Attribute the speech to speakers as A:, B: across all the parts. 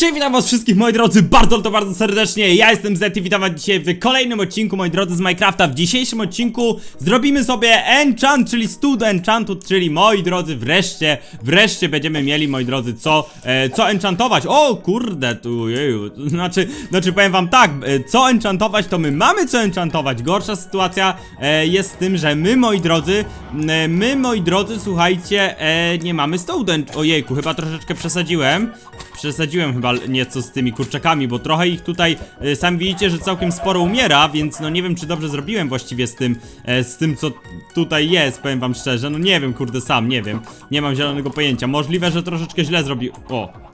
A: Cześć, witam was wszystkich moi drodzy, bardzo to bardzo serdecznie, ja jestem Zet i witam was dzisiaj w kolejnym odcinku moi drodzy z Minecrafta. W dzisiejszym odcinku zrobimy sobie enchant, czyli stud enchantu, czyli moi drodzy wreszcie, wreszcie będziemy mieli moi drodzy co, e, co enchantować. O kurde, tu jeju, znaczy, znaczy powiem wam tak, e, co enchantować to my mamy co enchantować. Gorsza sytuacja e, jest z tym, że my moi drodzy, e, my moi drodzy słuchajcie, e, nie mamy stud Ojejku, chyba troszeczkę przesadziłem. Przesadziłem chyba nieco z tymi kurczakami, bo trochę ich tutaj, e, sami widzicie, że całkiem sporo umiera, więc no nie wiem, czy dobrze zrobiłem właściwie z tym, e, z tym, co tutaj jest, powiem wam szczerze, no nie wiem, kurde, sam, nie wiem, nie mam zielonego pojęcia, możliwe, że troszeczkę źle zrobi... O,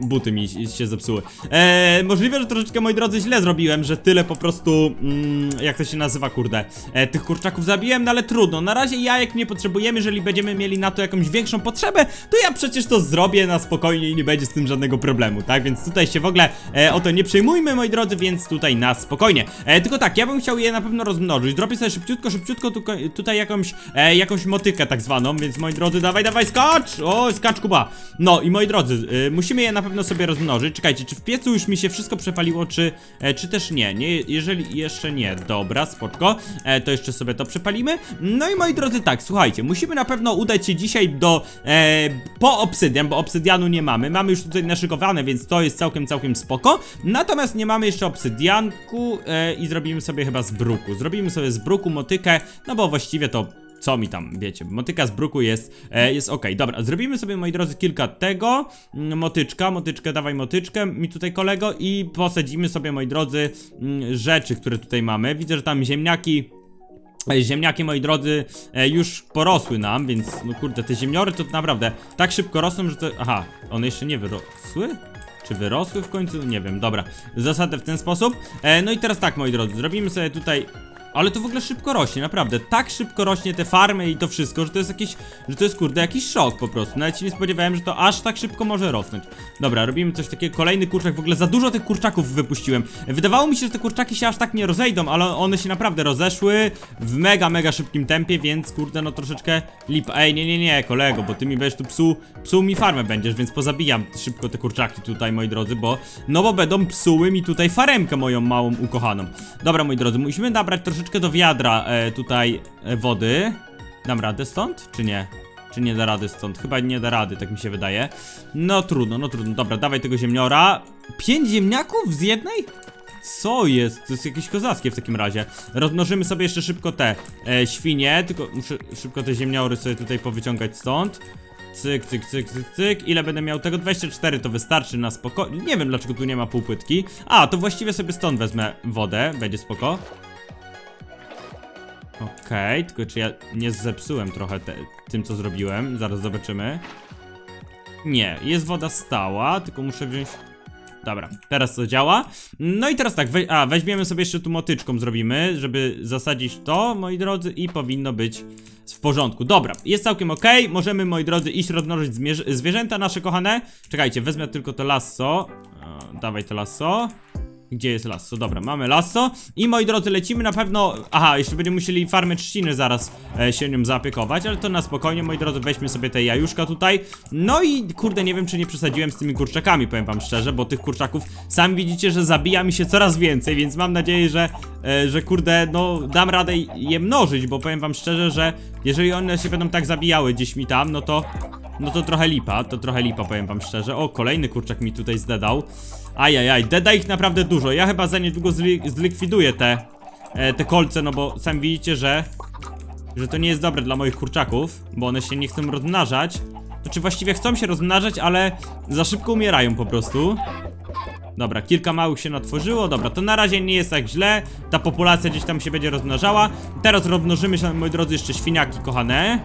A: buty mi się zepsuły. Eee, możliwe, że troszeczkę, moi drodzy, źle zrobiłem, że tyle po prostu, mm, jak to się nazywa, kurde, e, tych kurczaków zabiłem, no ale trudno. Na razie jajek nie potrzebujemy, jeżeli będziemy mieli na to jakąś większą potrzebę, to ja przecież to zrobię na spokojnie i nie będzie z tym żadnego problemu, tak? Więc tutaj się w ogóle e, o to nie przejmujmy, moi drodzy, więc tutaj na spokojnie. E, tylko tak, ja bym chciał je na pewno rozmnożyć. Zrobię sobie szybciutko, szybciutko tuko, tutaj jakąś, e, jakąś motykę tak zwaną, więc moi drodzy, dawaj, dawaj, skacz! O, skacz Kuba! No i moi drodzy, e, musimy je na pewno sobie rozmnożyć. Czekajcie, czy w piecu już mi się wszystko przepaliło, czy, e, czy też nie? Nie, jeżeli jeszcze nie, dobra, spoczko, e, to jeszcze sobie to przepalimy. No i moi drodzy, tak, słuchajcie, musimy na pewno udać się dzisiaj do, e, po obsydian, bo obsydianu nie mamy. Mamy już tutaj naszykowane, więc to jest całkiem, całkiem spoko. Natomiast nie mamy jeszcze obsydianku e, i zrobimy sobie chyba z bruku. Zrobimy sobie z bruku motykę, no bo właściwie to co mi tam, wiecie, motyka z bruku jest, e, jest ok. Dobra, zrobimy sobie, moi drodzy, kilka tego. Mm, Motyczka, motyczkę, dawaj motyczkę mi tutaj kolego i posadzimy sobie, moi drodzy, mm, rzeczy, które tutaj mamy. Widzę, że tam ziemniaki E, Ziemniaki, moi drodzy, e, już porosły nam, więc no kurde, te ziemniory to naprawdę tak szybko rosną, że to... Aha, one jeszcze nie wyrosły? Czy wyrosły w końcu? Nie wiem, dobra. Zasadę w ten sposób. E, no i teraz tak, moi drodzy, zrobimy sobie tutaj... Ale to w ogóle szybko rośnie, naprawdę. Tak szybko rośnie te farmy i to wszystko, że to jest jakiś, że to jest kurde jakiś szok po prostu. Nawet się nie spodziewałem, że to aż tak szybko może rosnąć. Dobra, robimy coś takiego. Kolejny kurczak, w ogóle za dużo tych kurczaków wypuściłem. Wydawało mi się, że te kurczaki się aż tak nie rozejdą, ale one się naprawdę rozeszły w mega, mega szybkim tempie, więc kurde, no troszeczkę lip. Ej, nie, nie, nie, kolego, bo ty mi będziesz tu psuł, psuł mi farmę będziesz, więc pozabijam szybko te kurczaki tutaj, moi drodzy, bo no bo będą psuły mi tutaj faremkę moją małą ukochaną. Dobra, moi drodzy, musimy nabrać troszeczkę do wiadra e, tutaj e, wody. Dam radę stąd, czy nie? Czy nie da rady stąd? Chyba nie da rady, tak mi się wydaje. No trudno, no trudno. Dobra, dawaj tego ziemniora. Pięć ziemniaków z jednej? Co jest? To jest jakieś kozackie w takim razie. Rozmnożymy sobie jeszcze szybko te e, świnie, tylko muszę szybko te ziemniory sobie tutaj powyciągać stąd. Cyk, cyk, cyk, cyk, cyk. Ile będę miał tego? 24 to wystarczy na spoko. Nie wiem dlaczego tu nie ma półpłytki. A, to właściwie sobie stąd wezmę wodę, będzie spoko. Okej, tylko czy ja nie zepsułem trochę te, tym co zrobiłem? Zaraz zobaczymy. Nie, jest woda stała, tylko muszę wziąć... Dobra, teraz to działa. No i teraz tak, we, a weźmiemy sobie jeszcze tu motyczką zrobimy, żeby zasadzić to, moi drodzy, i powinno być w porządku. Dobra, jest całkiem ok, możemy, moi drodzy, iść rozmnożyć zwierzęta nasze kochane. Czekajcie, wezmę tylko to lasso. O, dawaj to lasso. Gdzie jest lasso? Dobra, mamy lasso. I moi drodzy, lecimy na pewno. Aha, jeszcze będziemy musieli farmę trzciny zaraz e, się nią zaopiekować, ale to na spokojnie, moi drodzy, weźmy sobie te jajuszka tutaj. No i kurde, nie wiem, czy nie przesadziłem z tymi kurczakami, powiem wam szczerze, bo tych kurczaków sami widzicie, że zabija mi się coraz więcej, więc mam nadzieję, że, e, że kurde, no dam radę je mnożyć, bo powiem wam szczerze, że jeżeli one się będą tak zabijały gdzieś mi tam, no to. No to trochę lipa, to trochę lipa, powiem wam szczerze. O, kolejny kurczak mi tutaj zdedał. Ajajaj, deda ich naprawdę dużo. Ja chyba za niedługo zli zlikwiduję te, e, te kolce, no bo sami widzicie, że że to nie jest dobre dla moich kurczaków, bo one się nie chcą rozmnażać. Znaczy właściwie chcą się rozmnażać, ale za szybko umierają po prostu. Dobra, kilka małych się natworzyło, dobra, to na razie nie jest tak źle, ta populacja gdzieś tam się będzie rozmnażała. Teraz rozmnożymy się, moi drodzy, jeszcze świniaki kochane.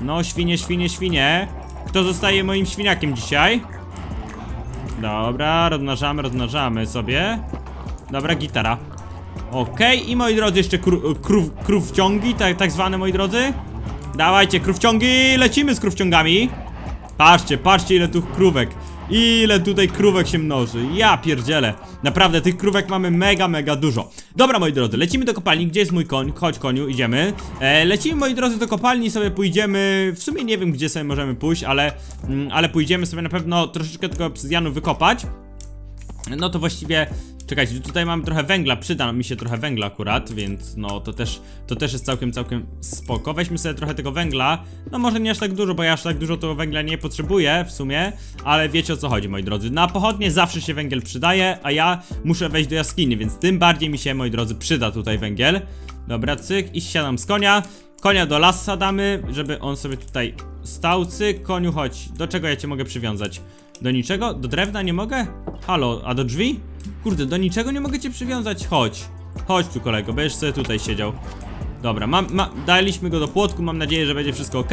A: No, świnie, świnie, świnie. Kto zostaje moim świniakiem dzisiaj? Dobra, rozmnażamy, rozmnażamy sobie. Dobra, gitara. Okej, i moi drodzy, jeszcze kró, krów, krówciągi, tak, tak zwane, moi drodzy. Dawajcie, krówciągi, lecimy z krówciągami. Patrzcie, patrzcie ile tu krówek. Ile tutaj krówek się mnoży. Ja pierdzielę. Naprawdę, tych krówek mamy mega, mega dużo. Dobra, moi drodzy, lecimy do kopalni. Gdzie jest mój koń? Chodź, koniu, idziemy. E, lecimy, moi drodzy, do kopalni, sobie pójdziemy. W sumie nie wiem, gdzie sobie możemy pójść, ale, mm, ale pójdziemy sobie na pewno troszeczkę tego obsydianu wykopać. No to właściwie, czekajcie, tutaj mamy trochę węgla, przyda mi się trochę węgla akurat, więc no to też, to też jest całkiem, całkiem spoko. Weźmy sobie trochę tego węgla, no może nie aż tak dużo, bo ja aż tak dużo tego węgla nie potrzebuję w sumie, ale wiecie o co chodzi, moi drodzy. Na pochodnie zawsze się węgiel przydaje, a ja muszę wejść do jaskini, więc tym bardziej mi się, moi drodzy, przyda tutaj węgiel. Dobra, cyk i siadam z konia. Konia do lasa damy, żeby on sobie tutaj stał. Cyk, koniu, chodź. Do czego ja cię mogę przywiązać? Do niczego? Do drewna nie mogę? Halo, a do drzwi? Kurde, do niczego nie mogę cię przywiązać? Chodź. Chodź tu kolego, będziesz sobie tutaj siedział. Dobra, ma, daliśmy go do płotku, mam nadzieję, że będzie wszystko ok.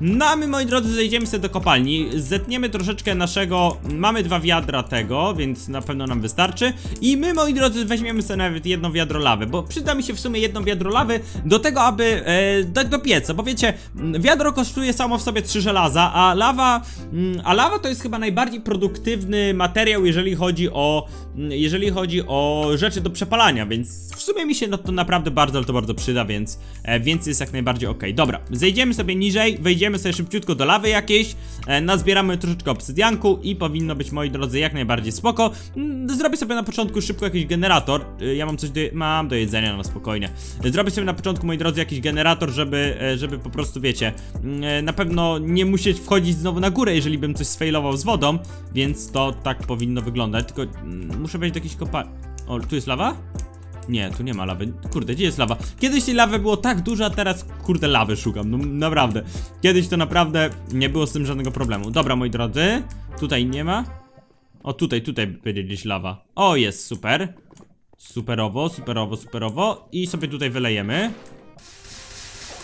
A: No a my, moi drodzy, zejdziemy sobie do kopalni, zetniemy troszeczkę naszego, mamy dwa wiadra tego, więc na pewno nam wystarczy. I my, moi drodzy, weźmiemy sobie nawet jedno wiadro lawy, bo przyda mi się w sumie jedno wiadro lawy do tego, aby e, dać do pieca, bo wiecie, wiadro kosztuje samo w sobie trzy żelaza, a lawa, mm, a lawa to jest chyba najbardziej produktywny materiał, jeżeli chodzi o, mm, jeżeli chodzi o rzeczy do przepalania, więc w sumie mi się to naprawdę bardzo, ale to bardzo przyda, więc, e, więc jest jak najbardziej ok. Dobra, zejdziemy sobie niżej, wejdziemy sobie szybciutko do lawy jakiejś, e, nazbieramy troszeczkę obsydianku i powinno być, moi drodzy, jak najbardziej spoko. Mm, Zrobię sobie na początku szybko jakiś generator, E, ja mam coś do, mam do jedzenia, no spokojnie. Zrobię sobie na początku, moi drodzy, jakiś generator, żeby, e, żeby po prostu, wiecie, mm, e, na pewno nie musieć wchodzić znowu na górę, jeżeli bym coś sfailował z wodą, więc to tak powinno wyglądać, tylko mm, muszę wejść do jakiejś kopa... O, tu jest lawa? Nie, tu nie ma lawy. Kurde, gdzie jest lawa? Kiedyś tej lawy było tak dużo, a teraz kurde lawy szukam. No naprawdę. Kiedyś to naprawdę nie było z tym żadnego problemu. Dobra, moi drodzy. Tutaj nie ma. O, tutaj, tutaj będzie gdzieś lawa. O, jest, super. Superowo, superowo, superowo. I sobie tutaj wylejemy.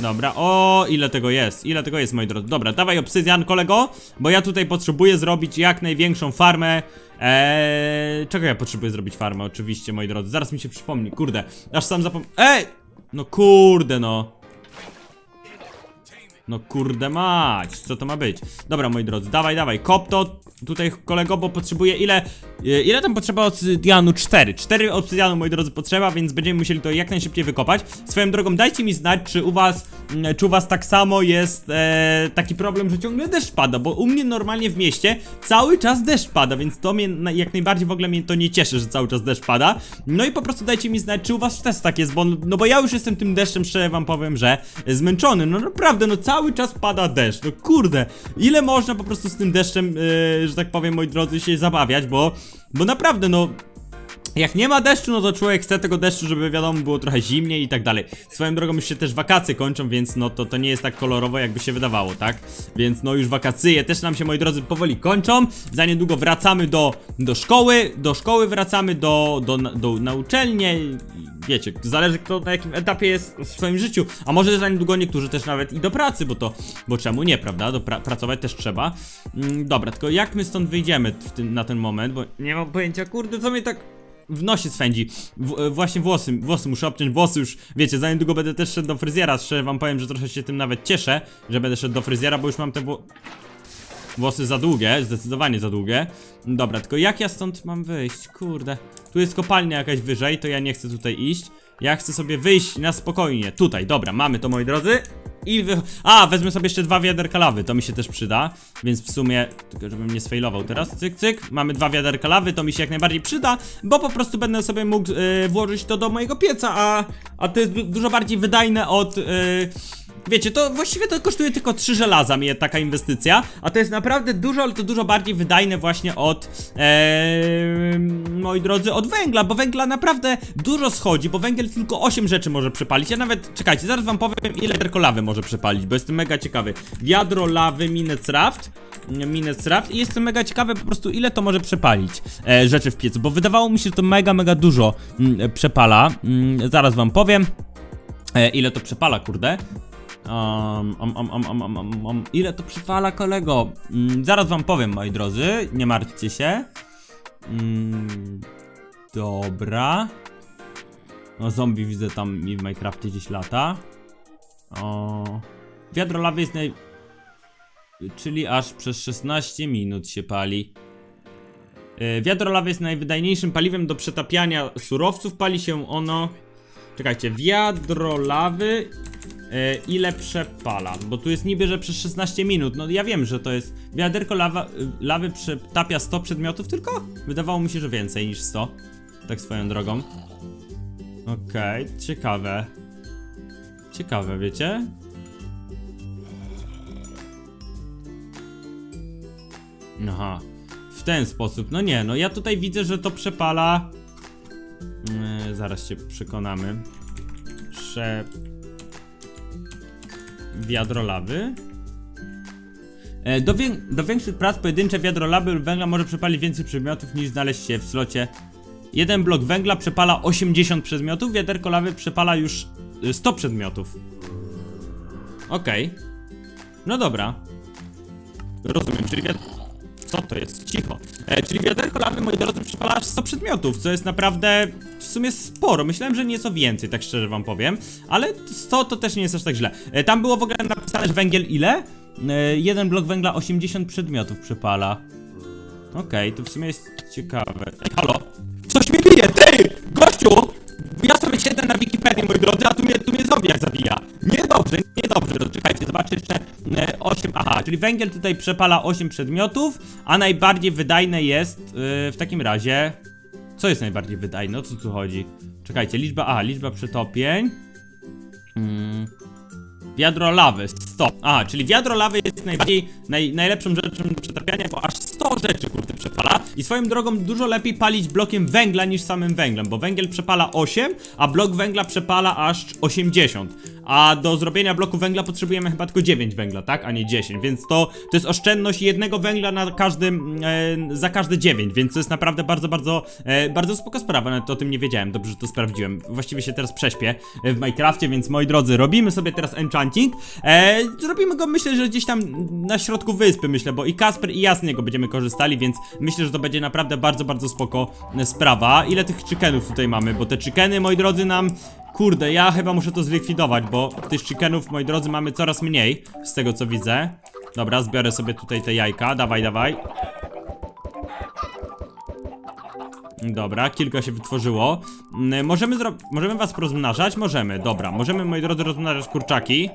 A: Dobra, o ile tego jest, ile tego jest moi drodzy. Dobra, dawaj obsydian kolego Bo ja tutaj potrzebuję zrobić jak największą farmę. Eee, czego ja potrzebuję zrobić farmę oczywiście moi drodzy? Zaraz mi się przypomni, kurde Aż sam zapom... Ej! No kurde no no kurde mać, co to ma być? Dobra moi drodzy, dawaj, dawaj, kop to tutaj kolego, bo potrzebuję ile, e, ile tam potrzeba obsydianu? 4, 4 obsydianu moi drodzy potrzeba, więc będziemy musieli to jak najszybciej wykopać Swoją drogą dajcie mi znać, czy u was, czy u was tak samo jest e, taki problem, że ciągle deszcz pada, bo u mnie normalnie w mieście cały czas deszcz pada, więc to mnie jak najbardziej w ogóle mnie to nie cieszy, że cały czas deszcz pada No i po prostu dajcie mi znać, czy u was też tak jest, bo, no bo ja już jestem tym deszczem, szczerze wam powiem, że zmęczony, no naprawdę, no cały czas pada deszcz, no kurde, ile można po prostu z tym deszczem, yy, że tak powiem, moi drodzy, się zabawiać, bo, bo naprawdę, no, jak nie ma deszczu, no to człowiek chce tego deszczu, żeby wiadomo było trochę zimniej i tak dalej. Swoją drogą już się też wakacje kończą, więc no to, to nie jest tak kolorowo, jakby się wydawało, tak? Więc no już wakacje też nam się, moi drodzy, powoli kończą. Za niedługo wracamy do, do szkoły, do szkoły wracamy, do, do, do, Wiecie, zależy kto na jakim etapie jest w swoim życiu. A może za niedługo niektórzy też nawet i do pracy, bo to, bo czemu nie, prawda? Do pra pracować też trzeba. Mm, dobra, tylko jak my stąd wyjdziemy w tym, na ten moment, bo nie mam pojęcia, kurde, co mnie tak w nosie swędzi. W, e, właśnie włosy, włosy muszę obciąć, włosy już, wiecie, za niedługo będę też szedł do fryzjera, szczerze wam powiem, że trochę się tym nawet cieszę, że będę szedł do fryzjera, bo już mam te wło... Włosy za długie, zdecydowanie za długie. Dobra, tylko jak ja stąd mam wyjść? Kurde. Tu jest kopalnia jakaś wyżej, to ja nie chcę tutaj iść. Ja chcę sobie wyjść na spokojnie. Tutaj, dobra, mamy to moi drodzy. I wy... A, wezmę sobie jeszcze dwa wiaderka lawy, to mi się też przyda. Więc w sumie, tylko żebym nie sfailował teraz, cyk, cyk. Mamy dwa wiaderka lawy, to mi się jak najbardziej przyda, bo po prostu będę sobie mógł e, włożyć to do mojego pieca, a, a to jest du- dużo bardziej wydajne od... e, Wiecie, to właściwie to kosztuje tylko 3 żelaza mnie taka inwestycja, a to jest naprawdę dużo, ale to dużo bardziej wydajne właśnie od, ee, moi drodzy, od węgla, bo węgla naprawdę dużo schodzi, bo węgiel tylko 8 rzeczy może przepalić. Ja nawet, czekajcie, zaraz wam powiem ile tylko lawy może przepalić, bo jestem mega ciekawy. Wiadro lawy Minecraft, Minecraft i jestem mega ciekawy po prostu ile to może przepalić e, rzeczy w piecu, bo wydawało mi się, że to mega, mega dużo mm, przepala. Mm, zaraz wam powiem. E, ile to przepala, kurde? Um, um, um, um. Ile to przypala, kolego? Mm, zaraz wam powiem, moi drodzy. Nie martwcie się. Mm, dobra. No, zombie widzę tam mi w Minecrafcie gdzieś lata. O, wiadro lawy jest naj... Czyli aż przez 16 minut się pali. E, Wiadro lawy jest najwydajniejszym paliwem do przetapiania surowców. Pali się ono... Czekajcie, wiadro lawy ile przepala? Bo tu jest niby, że przez 16 minut. No ja wiem, że to jest. Wiaderko lawa, y, lawy przetapia 100 przedmiotów tylko? Wydawało mi się, że więcej niż 100. Tak swoją drogą. Okej, ciekawe. Ciekawe, wiecie? Aha, w ten sposób. No nie, no ja tutaj widzę, że to przepala. Yy, zaraz się przekonamy. Prze. Wiadro lawy. E, Do, wię do większych prac pojedyncze wiadro lawy lub węgla może przepalić więcej przedmiotów niż znaleźć się w slocie. Jeden blok węgla przepala 80 przedmiotów, wiaderko lawy przepala już y, 100 przedmiotów. Okej. No dobra. Rozumiem, czyli. Co to jest? Cicho. E, czyli wiaderko lawy, moi drodzy, przepala aż 100 przedmiotów, co jest naprawdę w sumie sporo. Myślałem, że nieco więcej, tak szczerze wam powiem. Ale 100 to też nie jest aż tak źle. E, tam było w ogóle napisane, że węgiel ile? E, jeden blok węgla 80 przedmiotów przepala. Okej, to w sumie jest ciekawe. Ej, halo? Coś mnie bije, ty! Gościu! Siedzę na Wikipedii, moi drodzy, a tu mnie, tu mnie zombiak zabija. Niedobrze, niedobrze. To czekajcie, zobaczcie jeszcze e, 8. Aha, czyli węgiel tutaj przepala 8 przedmiotów, a najbardziej wydajne jest e, w takim razie. Co jest najbardziej wydajne? O co tu chodzi? Czekajcie, liczba. Aha, liczba przetopień. Mm. Wiadro lawy, 100. A, czyli wiadro lawy jest najbardziej, naj, najlepszą rzeczą do przetapiania, bo aż 100 rzeczy, kurde, przepala. I swoją drogą dużo lepiej palić blokiem węgla niż samym węglem, bo węgiel przepala 8, a blok węgla przepala aż 80. A do zrobienia bloku węgla potrzebujemy chyba tylko 9 węgla, tak? A nie 10, więc to, to jest oszczędność jednego węgla na każdym, e, za każde 9, więc to jest naprawdę bardzo, bardzo, e, bardzo spoko sprawa, nawet o tym nie wiedziałem, dobrze, że to sprawdziłem. Właściwie się teraz prześpię e, w Minecrafcie, więc moi drodzy, robimy sobie teraz enchanting. E, zrobimy go, myślę, że gdzieś tam na środku wyspy, myślę, bo i Kasper i ja z niego będziemy korzystali, więc myślę, że to będzie naprawdę bardzo, bardzo spoko e, sprawa. Ile tych chickenów tutaj mamy, bo te chickeny, moi drodzy, nam... Kurde, ja chyba muszę to zlikwidować, bo tych chickenów, moi drodzy, mamy coraz mniej, z tego co widzę. Dobra, zbiorę sobie tutaj te jajka, dawaj, dawaj. Dobra, kilka się wytworzyło. Mm, Możemy. Możemy was porozmnażać? Możemy, dobra. Możemy, moi drodzy, rozmnażać kurczaki.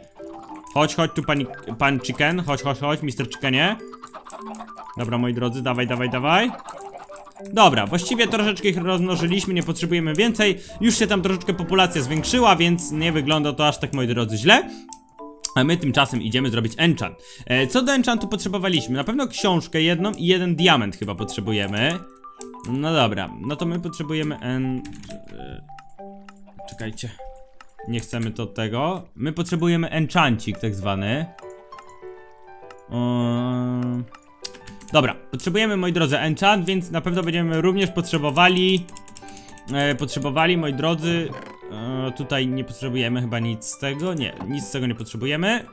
A: Chodź, chodź tu pani, pan chicken. Chodź, chodź, chodź, mister chickenie. Dobra, moi drodzy, dawaj, dawaj, dawaj. Dobra, właściwie troszeczkę ich rozmnożyliśmy, nie potrzebujemy więcej. Już się tam troszeczkę populacja zwiększyła, więc nie wygląda to aż tak, moi drodzy, źle. A my tymczasem idziemy zrobić enchant. E, co do enchantu potrzebowaliśmy? Na pewno książkę jedną i jeden diament chyba potrzebujemy. No dobra, no to my potrzebujemy en... e, Czekajcie. Nie chcemy to tego. My potrzebujemy enchancik tak zwany. Eee, Dobra, potrzebujemy, moi drodzy, enchant, więc na pewno będziemy również potrzebowali... E, potrzebowali, moi drodzy... E, tutaj nie potrzebujemy chyba nic z tego. Nie, nic z tego nie potrzebujemy.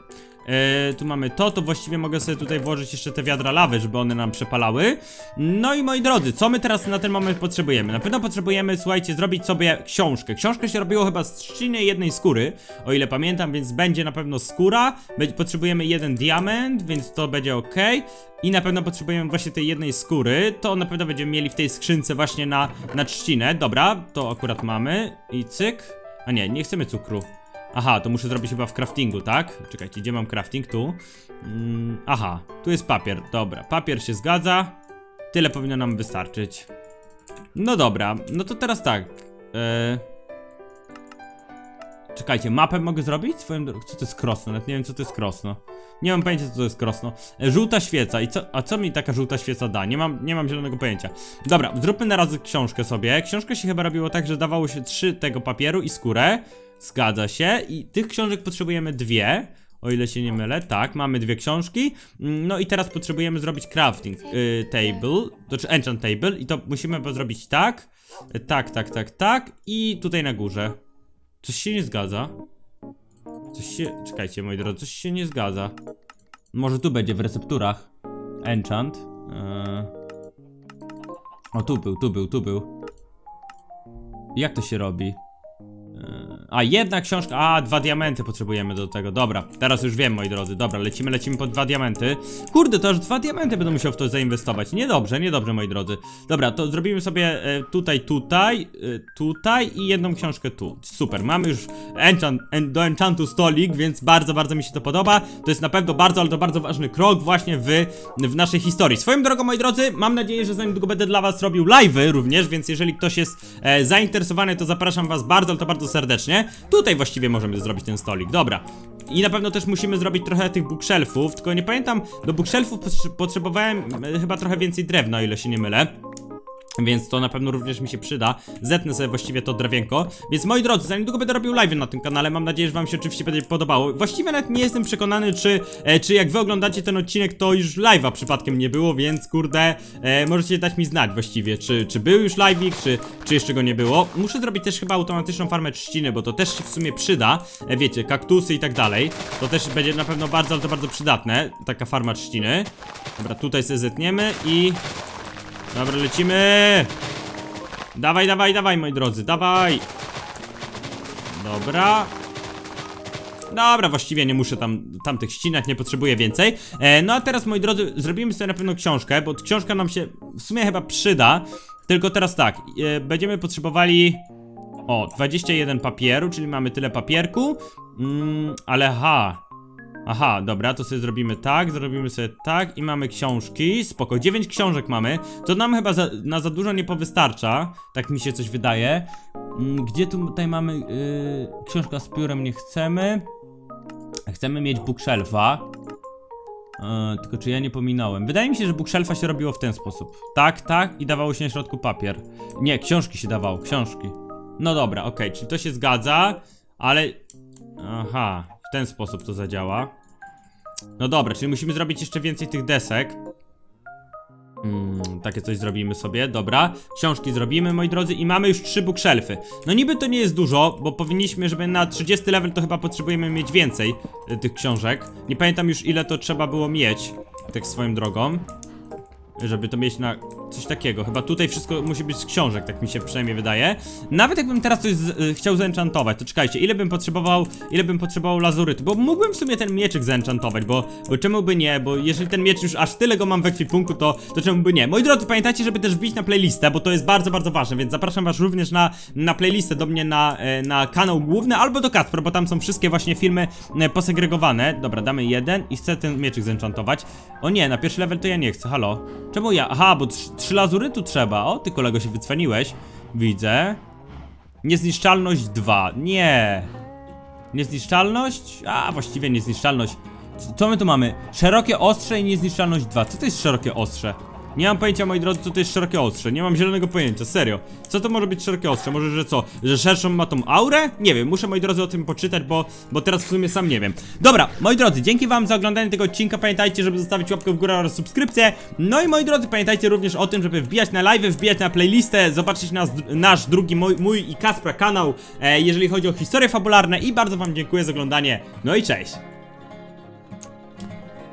A: E, tu mamy to, to właściwie mogę sobie tutaj włożyć jeszcze te wiadra lawy, żeby one nam przepalały. No i moi drodzy, co my teraz na ten moment potrzebujemy? Na pewno potrzebujemy, słuchajcie, zrobić sobie książkę. Książkę się robiło chyba z trzciny jednej skóry, o ile pamiętam, więc będzie na pewno skóra. Potrzebujemy jeden diament, więc to będzie ok. I na pewno potrzebujemy właśnie tej jednej skóry. To na pewno będziemy mieli w tej skrzynce właśnie na, na trzcinę. Dobra, to akurat mamy. I cyk. A nie, nie chcemy cukru. Aha, to muszę zrobić chyba w craftingu, tak? Czekajcie, gdzie mam crafting? Tu. Mm, aha, tu jest papier. Dobra, papier się zgadza. Tyle powinno nam wystarczyć. No dobra, no to teraz tak. E... Czekajcie, mapę mogę zrobić? Drogą. Co to jest krosno? Nawet nie wiem, co to jest krosno. Nie mam pojęcia, co to jest krosno. E, żółta świeca. I co, a co mi taka żółta świeca da? Nie mam, nie mam zielonego pojęcia. Dobra, zróbmy na razie książkę sobie. Książkę się chyba robiło tak, że dawało się trzy tego papieru i skórę. Zgadza się. I tych książek potrzebujemy dwie. O ile się nie mylę, tak, mamy dwie książki. Mm, No i teraz potrzebujemy zrobić crafting y, table, to znaczy enchant table i to musimy zrobić tak, tak, tak, tak, tak i tutaj na górze. Coś się nie zgadza. Coś się, czekajcie moi drodzy, coś się nie zgadza. Może tu będzie w recepturach. Enchant. Yy. O, tu był, tu był, tu był. Jak to się robi? A, jedna książka, a, dwa diamenty potrzebujemy do tego, dobra, teraz już wiem, moi drodzy, dobra, lecimy, lecimy po dwa diamenty. Kurde, to aż dwa diamenty będę musiał w to zainwestować, niedobrze, niedobrze, moi drodzy. Dobra, to zrobimy sobie e, tutaj, tutaj, e, tutaj i jedną książkę tu, super, mamy już enchant, en, do enchantu stolik, więc bardzo, bardzo mi się to podoba, to jest na pewno bardzo, ale to bardzo ważny krok właśnie w, w naszej historii. Swoją drogą, moi drodzy, mam nadzieję, że za niedługo będę dla was robił live'y również, więc jeżeli ktoś jest e, zainteresowany, to zapraszam was bardzo, ale to bardzo serdecznie. Tutaj właściwie możemy zrobić ten stolik, dobra. I na pewno też musimy zrobić trochę tych bookshelfów, tylko nie pamiętam, do bookshelfów potrze- potrzebowałem e, chyba trochę więcej drewna, o ile się nie mylę. Więc to na pewno również mi się przyda. Zetnę sobie właściwie to drewienko. Więc moi drodzy, za niedługo będę robił live na tym kanale. Mam nadzieję, że wam się oczywiście będzie podobało. Właściwie nawet nie jestem przekonany, czy, e, czy jak wy oglądacie ten odcinek, to już live'a przypadkiem nie było, więc kurde, e, możecie dać mi znać właściwie, czy, czy był już live'ik, czy, czy jeszcze go nie było. Muszę zrobić też chyba automatyczną farmę trzciny, bo to też się w sumie przyda. E, wiecie, kaktusy i tak dalej. To też będzie na pewno bardzo, ale to bardzo przydatne. Taka farma trzciny. Dobra, tutaj sobie zetniemy i... Dobra, lecimy! Dawaj, dawaj, dawaj, moi drodzy, dawaj! Dobra. Dobra, właściwie nie muszę tam tamtych ścinać, nie potrzebuję więcej. E, no a teraz, moi drodzy, zrobimy sobie na pewno książkę, bo książka nam się w sumie chyba przyda. Tylko teraz tak, e, będziemy potrzebowali... O, 21 papieru, czyli mamy tyle papierku. Mm, ale ha, Aha, dobra, to sobie zrobimy tak, zrobimy sobie tak i mamy książki, spoko, 9 książek mamy, to nam chyba za, na za dużo nie powystarcza, tak mi się coś wydaje. Mm, Gdzie tu tutaj mamy, yy, książka z piórem nie chcemy, chcemy mieć bookshelfa, yy, tylko czy ja nie pominąłem, wydaje mi się, że bookshelfa się robiło w ten sposób, tak, tak i dawało się na środku papier, nie, książki się dawało, książki. No dobra, okej, czyli to się zgadza, ale, aha, w ten sposób to zadziała. No dobra, czyli musimy zrobić jeszcze więcej tych desek. Mm, takie coś zrobimy sobie, dobra. Książki zrobimy, moi drodzy, i mamy już trzy bookshelfy. No niby to nie jest dużo, bo powinniśmy, żeby na 30 level to chyba potrzebujemy mieć więcej y, tych książek. Nie pamiętam już ile to trzeba było mieć, tak swoją drogą. Żeby to mieć na coś takiego. Chyba tutaj wszystko musi być z książek, tak mi się przynajmniej wydaje. Nawet jakbym teraz coś z, y, chciał zenchantować, to czekajcie, ile bym potrzebował, ile bym potrzebował lazurytu, bo mógłbym w sumie ten mieczyk zenchantować, bo, bo czemu by nie, bo jeżeli ten miecz już aż tyle go mam w ekwipunku, to, to czemu by nie. Moi drodzy, pamiętajcie, żeby też wbić na playlistę, bo to jest bardzo, bardzo ważne, więc zapraszam was również na, na playlistę do mnie na, e, na kanał główny albo do Kacpro, bo tam są wszystkie właśnie filmy e, posegregowane. Dobra, damy jeden i chcę ten mieczyk zenchantować. O nie, na pierwszy level to ja nie chcę, halo. Czemu ja? Aha, bo trzy lazurytu trzeba. O, ty kolego się wycwaniłeś. Widzę. Niezniszczalność 2. Nie. Niezniszczalność? A, właściwie niezniszczalność. Co my tu mamy? Szerokie ostrze i niezniszczalność 2. Co to jest szerokie ostrze? Nie mam pojęcia, moi drodzy, co to jest szerokie ostrze. Nie mam zielonego pojęcia, serio. Co to może być szerokie ostrze? Może, że co? Że szerszą ma tą aurę? Nie wiem, muszę, moi drodzy, o tym poczytać, bo, bo teraz w sumie sam nie wiem. Dobra, moi drodzy, dzięki wam za oglądanie tego odcinka. Pamiętajcie, żeby zostawić łapkę w górę oraz subskrypcję. No i moi drodzy, pamiętajcie również o tym, żeby wbijać na live, wbijać na playlistę, zobaczyć nas, nasz drugi, mój, mój i Kaspra kanał, e, jeżeli chodzi o historie fabularne. I bardzo wam dziękuję za oglądanie. No i cześć!